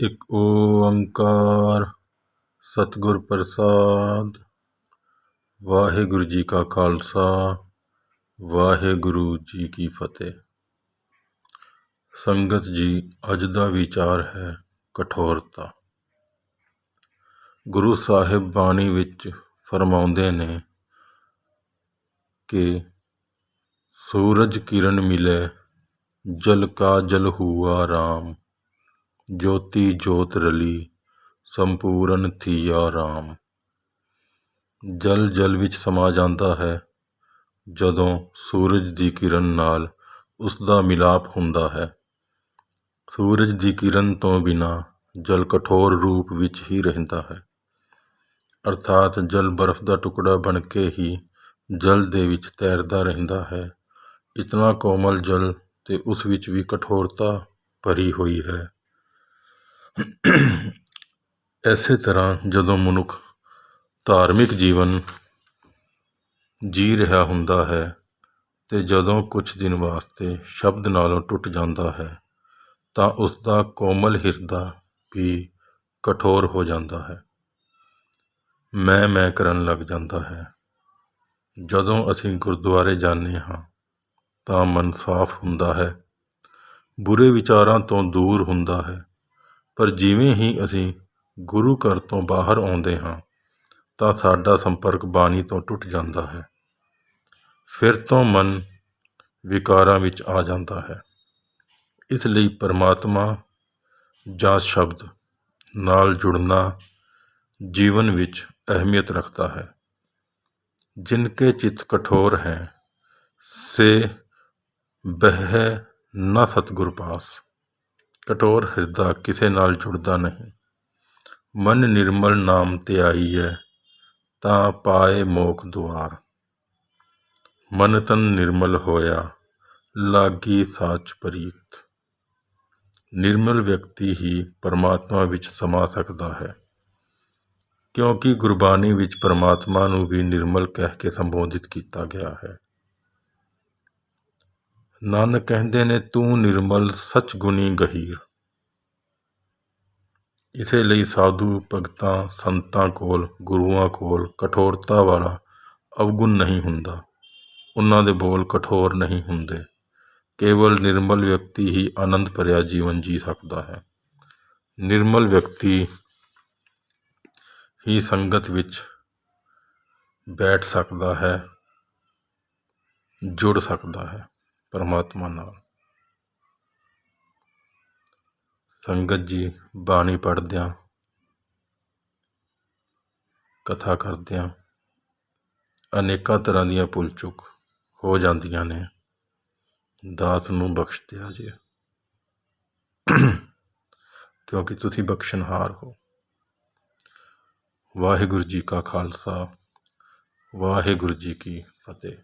ਇੱਕ ਓੰਕਾਰ ਸਤਿਗੁਰ ਪ੍ਰਸਾਦ। ਵਾਹਿਗੁਰੂ ਜੀ ਕਾ ਖਾਲਸਾ, ਵਾਹਿਗੁਰੂ ਜੀ ਕੀ ਫਤਿਹ। ਸੰਗਤ ਜੀ, ਅੱਜ ਦਾ ਵਿਚਾਰ ਹੈ ਕਠੋਰਤਾ। ਗੁਰੂ ਸਾਹਿਬ ਬਾਣੀ ਵਿੱਚ ਫਰਮਾਉਂਦੇ ਨੇ ਕਿ ਸੂਰਜ ਕਿਰਨ ਮਿਲੇ, ਜਲ ਕਾ ਜਲ ਹੁਆ ਰਾਮ। ਜੋਤੀ ਜੋਤ ਰਲੀ, ਸੰਪੂਰਨ ਥੀਆ ਰਾਮ। ਜਲ ਜਲ ਵਿੱਚ ਸਮਾ ਜਾਂਦਾ ਹੈ, ਜਦੋਂ ਸੂਰਜ ਦੀ ਕਿਰਨ ਨਾਲ ਉਸ ਦਾ ਮਿਲਾਪ ਹੁੰਦਾ ਹੈ। ਸੂਰਜ ਦੀ ਕਿਰਨ ਤੋਂ ਬਿਨਾ ਜਲ ਕਠੋਰ ਰੂਪ ਵਿੱਚ ਹੀ ਰਹਿੰਦਾ ਹੈ। ਅਰਥਾਤ ਜਲ ਬਰਫ਼ ਦਾ ਟੁਕੜਾ ਬਣ ਕੇ ਹੀ ਜਲ ਦੇ ਵਿੱਚ ਤੈਰਦਾ ਰਹਿੰਦਾ ਹੈ। ਇਤਨਾ ਕੋਮਲ ਜਲ ਤੇ ਉਸ ਵਿੱਚ ਵੀ ਕਠੋਰਤਾ ਭਰੀ ਹੋਈ ਹੈ। ਐਸੇ ਤਰ੍ਹਾਂ ਜਦੋਂ ਮਨੁੱਖ ਧਾਰਮਿਕ ਜੀਵਨ ਜੀ ਰਿਹਾ ਹੁੰਦਾ ਹੈ ਅਤੇ ਜਦੋਂ ਕੁਛ ਦਿਨ ਵਾਸਤੇ ਸ਼ਬਦ ਨਾਲੋਂ ਟੁੱਟ ਜਾਂਦਾ ਹੈ, ਤਾਂ ਉਸਦਾ ਕੋਮਲ ਹਿਰਦਾ ਵੀ ਕਠੋਰ ਹੋ ਜਾਂਦਾ ਹੈ। ਮੈਂ ਮੈਂ ਕਰਨ ਲੱਗ ਜਾਂਦਾ ਹੈ। ਜਦੋਂ ਅਸੀਂ ਗੁਰਦੁਆਰੇ ਜਾਂਦੇ ਹਾਂ, ਤਾਂ ਮਨ ਸਾਫ਼ ਹੁੰਦਾ ਹੈ। ਬੁਰੇ ਵਿਚਾਰਾਂ ਤੋਂ ਦੂਰ ਹੁੰਦਾ ਹੈ। ਪਰ ਜਿਵੇਂ ਹੀ ਅਸੀਂ ਗੁਰੂ ਘਰ ਤੋਂ ਬਾਹਰ ਆਉਂਦੇ ਹਾਂ, ਤਾਂ ਸਾਡਾ ਸੰਪਰਕ ਬਾਣੀ ਤੋਂ ਟੁੱਟ ਜਾਂਦਾ ਹੈ। ਫਿਰ ਤੋਂ ਮਨ ਵਿਕਾਰਾਂ ਵਿੱਚ ਆ ਜਾਂਦਾ ਹੈ। ਇਸ ਲਈ ਪਰਮਾਤਮਾ ਜਾਂ ਸ਼ਬਦ ਨਾਲ ਜੁੜਨਾ ਜੀਵਨ ਵਿੱਚ ਅਹਿਮੀਅਤ ਰੱਖਦਾ ਹੈ। ਜਿਨਕੇ ਚਿਤ ਕਠੋਰ ਹੈ, ਸੇ ਬਹਿ ਨਾ ਸਤਿਗੁਰ ਪਾਸ। ਕਠੋਰ ਹਿਰਦਾ ਕਿਸੇ ਨਾਲ ਜੁੜਦਾ ਨਹੀਂ। ਮਨ ਨਿਰਮਲ ਨਾਮ ਤੇ ਆਈਐ ਤਾਂ ਪਾਏ ਮੋਖ ਦੁਆਰ। ਮਨ ਤਨ ਨਿਰਮਲ ਹੋਇਆ, ਲਾਗੀ ਸਾਚ ਪ੍ਰੀਤ। ਨਿਰਮਲ ਵਿਅਕਤੀ ਹੀ ਪਰਮਾਤਮਾ ਵਿੱਚ ਸਮਾ ਸਕਦਾ ਹੈ। ਕਿਉਂਕਿ ਗੁਰਬਾਣੀ ਵਿੱਚ ਪਰਮਾਤਮਾ ਨੂੰ ਵੀ ਨਿਰਮਲ ਕਹਿ ਕੇ ਸੰਬੋਧਿਤ ਕੀਤਾ ਗਿਆ ਹੈ। ਨਾਨਕ ਕਹਿੰਦੇ ਨੇ, ਤੂੰ ਨਿਰਮਲ ਸੱਚ ਗੁਣੀ ਗਹੀਰ। ਇਸੇ ਲਈ ਸਾਧੂ ਭਗਤਾਂ ਸੰਤਾਂ ਕੋਲ, ਗੁਰੂਆਂ ਕੋਲ ਕਠੋਰਤਾ ਵਾਲਾ ਅਵਗੁਣ ਨਹੀਂ ਹੁੰਦਾ। ਉਹਨਾਂ ਦੇ ਬੋਲ ਕਠੋਰ ਨਹੀਂ ਹੁੰਦੇ। ਕੇਵਲ ਨਿਰਮਲ ਵਿਅਕਤੀ ਹੀ ਆਨੰਦ ਭਰਿਆ ਜੀਵਨ ਜੀ ਸਕਦਾ ਹੈ। ਨਿਰਮਲ ਵਿਅਕਤੀ ਹੀ ਸੰਗਤ ਵਿੱਚ ਬੈਠ ਸਕਦਾ ਹੈ, ਜੁੜ ਸਕਦਾ ਹੈ। ਪਰਮਾਤਮਾ ਨਾਲ। ਸੰਗਤ ਜੀ, ਬਾਣੀ ਪੜ੍ਹਦਿਆਂ, ਕਥਾ ਕਰਦਿਆਂ, ਅਨੇਕਾਂ ਤਰ੍ਹਾਂ ਦੀਆਂ ਭੁੱਲ ਚੁੱਕ ਹੋ ਜਾਂਦੀਆਂ ਨੇ। ਦਾਸ ਨੂੰ ਬਖਸ਼ ਦਿਆ ਜੀ। ਕਿਉਂਕਿ ਤੁਸੀਂ ਬਖਸ਼ਣਹਾਰ ਹੋ। ਵਾਹਿਗੁਰੂ ਜੀ ਕਾ ਖਾਲਸਾ, ਵਾਹਿਗੁਰੂ ਜੀ ਕੀ ਫਤਿਹ।